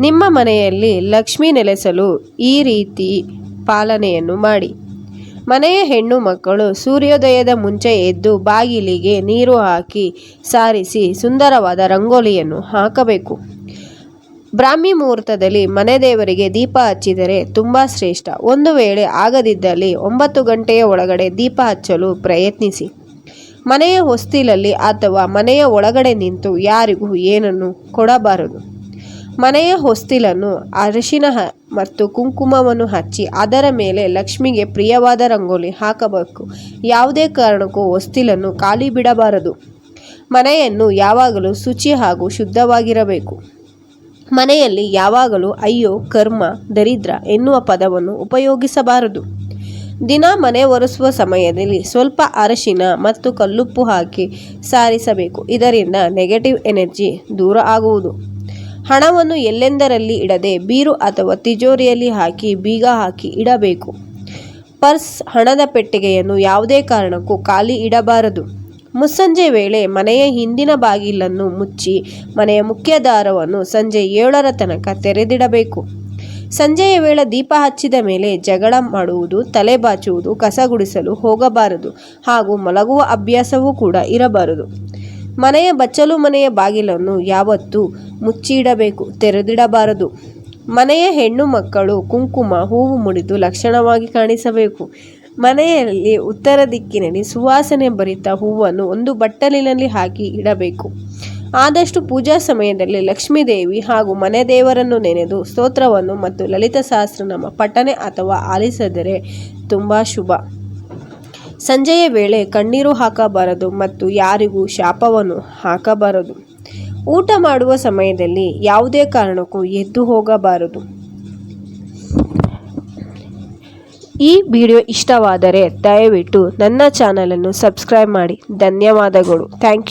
ನಿಮ್ಮ ಮನೆಯಲ್ಲಿ ಲಕ್ಷ್ಮಿ ನೆಲೆಸಲು ಈ ರೀತಿ ಪಾಲನೆಯನ್ನು ಮಾಡಿ. ಮನೆಯ ಹೆಣ್ಣು ಮಕ್ಕಳು ಸೂರ್ಯೋದಯದ ಮುಂಚೆ ಎದ್ದು ಬಾಗಿಲಿಗೆ ನೀರು ಹಾಕಿ ಸಾರಿಸಿ ಸುಂದರವಾದ ರಂಗೋಲಿಯನ್ನು ಹಾಕಬೇಕು. ಬ್ರಾಹ್ಮಿ ಮುಹೂರ್ತದಲ್ಲಿ ಮನೆ ದೇವರಿಗೆ ದೀಪ ಹಚ್ಚಿದರೆ ತುಂಬ ಶ್ರೇಷ್ಠ. ಒಂದು ವೇಳೆ ಆಗದಿದ್ದಲ್ಲಿ ಒಂಬತ್ತು ಗಂಟೆಯ ಒಳಗಡೆ ದೀಪ ಹಚ್ಚಲು ಪ್ರಯತ್ನಿಸಿ. ಮನೆಯ ಹೊಸ್ತಿಲಲ್ಲಿ ಅಥವಾ ಮನೆಯ ಒಳಗಡೆ ನಿಂತು ಯಾರಿಗೂ ಏನನ್ನು ಕೊಡಬಾರದು. ಮನೆಯ ಹೊಸ್ತಿಲನ್ನು ಅರಿಶಿನ ಮತ್ತು ಕುಂಕುಮವನ್ನು ಹಚ್ಚಿ ಅದರ ಮೇಲೆ ಲಕ್ಷ್ಮಿಗೆ ಪ್ರಿಯವಾದ ರಂಗೋಲಿ ಹಾಕಬೇಕು. ಯಾವುದೇ ಕಾರಣಕ್ಕೂ ಹೊಸ್ತಿಲನ್ನು ಖಾಲಿ ಬಿಡಬಾರದು. ಮನೆಯನ್ನು ಯಾವಾಗಲೂ ಶುಚಿ ಹಾಗೂ ಶುದ್ಧವಾಗಿರಬೇಕು. ಮನೆಯಲ್ಲಿ ಯಾವಾಗಲೂ ಅಯ್ಯೋ, ಕರ್ಮ, ದರಿದ್ರ ಎನ್ನುವ ಪದವನ್ನು ಉಪಯೋಗಿಸಬಾರದು. ದಿನ ಮನೆ ಒರೆಸುವ ಸಮಯದಲ್ಲಿ ಸ್ವಲ್ಪ ಅರಶಿನ ಮತ್ತು ಕಲ್ಲುಪ್ಪು ಹಾಕಿ ಸಾರಿಸಬೇಕು. ಇದರಿಂದ ನೆಗೆಟಿವ್ ಎನರ್ಜಿ ದೂರ ಆಗುವುದು. ಹಣವನ್ನು ಎಲ್ಲೆಂದರಲ್ಲಿ ಇಡದೆ ಬೀರು ಅಥವಾ ತಿಜೋರಿಯಲ್ಲಿ ಹಾಕಿ ಬೀಗ ಹಾಕಿ ಇಡಬೇಕು. ಪರ್ಸ್ ಹಣದ ಪೆಟ್ಟಿಗೆಯನ್ನು ಯಾವುದೇ ಕಾರಣಕ್ಕೂ ಖಾಲಿ ಇಡಬಾರದು. ಮುಸ್ಸಂಜೆ ವೇಳೆ ಮನೆಯ ಹಿಂದಿನ ಬಾಗಿಲನ್ನು ಮುಚ್ಚಿ ಮನೆಯ ಮುಖ್ಯ ದಾರವನ್ನು ಸಂಜೆ ಏಳರ ತನಕ ತೆರೆದಿಡಬೇಕು. ಸಂಜೆಯ ವೇಳೆ ದೀಪ ಹಚ್ಚಿದ ಮೇಲೆ ಜಗಳ ಮಾಡುವುದು, ತಲೆ ಬಾಚುವುದು ಕಸ ಗುಡಿಸಲು ಹೋಗಬಾರದು ಹಾಗೂ ಮಲಗುವ ಅಭ್ಯಾಸವೂ ಕೂಡ ಇರಬಾರದು. ಮನೆಯ ಬಚ್ಚಲು ಮನೆಯ ಬಾಗಿಲನ್ನು ಯಾವತ್ತೂ ಮುಚ್ಚಿಡಬೇಕು, ತೆರೆದಿಡಬಾರದು. ಮನೆಯ ಹೆಣ್ಣು ಮಕ್ಕಳು ಕುಂಕುಮ, ಹೂವು ಮುಡಿದು ಲಕ್ಷಣವಾಗಿ ಕಾಣಿಸಬೇಕು. ಮನೆಯಲ್ಲಿ ಉತ್ತರ ದಿಕ್ಕಿನಲ್ಲಿ ಸುವಾಸನೆ ಭರಿತ ಹೂವನ್ನು ಒಂದು ಬಟ್ಟಲಿನಲ್ಲಿ ಹಾಕಿ ಇಡಬೇಕು. ಆದಷ್ಟು ಪೂಜಾ ಸಮಯದಲ್ಲಿ ಲಕ್ಷ್ಮೀದೇವಿ ಹಾಗೂ ಮನೆ ದೇವರನ್ನು ನೆನೆದು ಸ್ತೋತ್ರವನ್ನು ಮತ್ತು ಲಲಿತ ನಮ್ಮ ಪಠನೆ ಅಥವಾ ಆಲಿಸಿದರೆ ತುಂಬ ಶುಭ. ಸಂಜೆಯ ವೇಳೆ ಕಣ್ಣೀರು ಹಾಕಬಾರದು ಮತ್ತು ಯಾರಿಗೂ ಶಾಪವನ್ನು ಹಾಕಬಾರದು. ಊಟ ಮಾಡುವ ಸಮಯದಲ್ಲಿ ಯಾವುದೇ ಕಾರಣಕ್ಕೂ ಎದ್ದು ಹೋಗಬಾರದು. ಈ ವಿಡಿಯೋ ಇಷ್ಟವಾದರೆ ದಯವಿಟ್ಟು ನನ್ನ ಚಾನಲನ್ನು ಸಬ್ಸ್ಕ್ರೈಬ್ ಮಾಡಿ. ಧನ್ಯವಾದಗಳು. Thank you.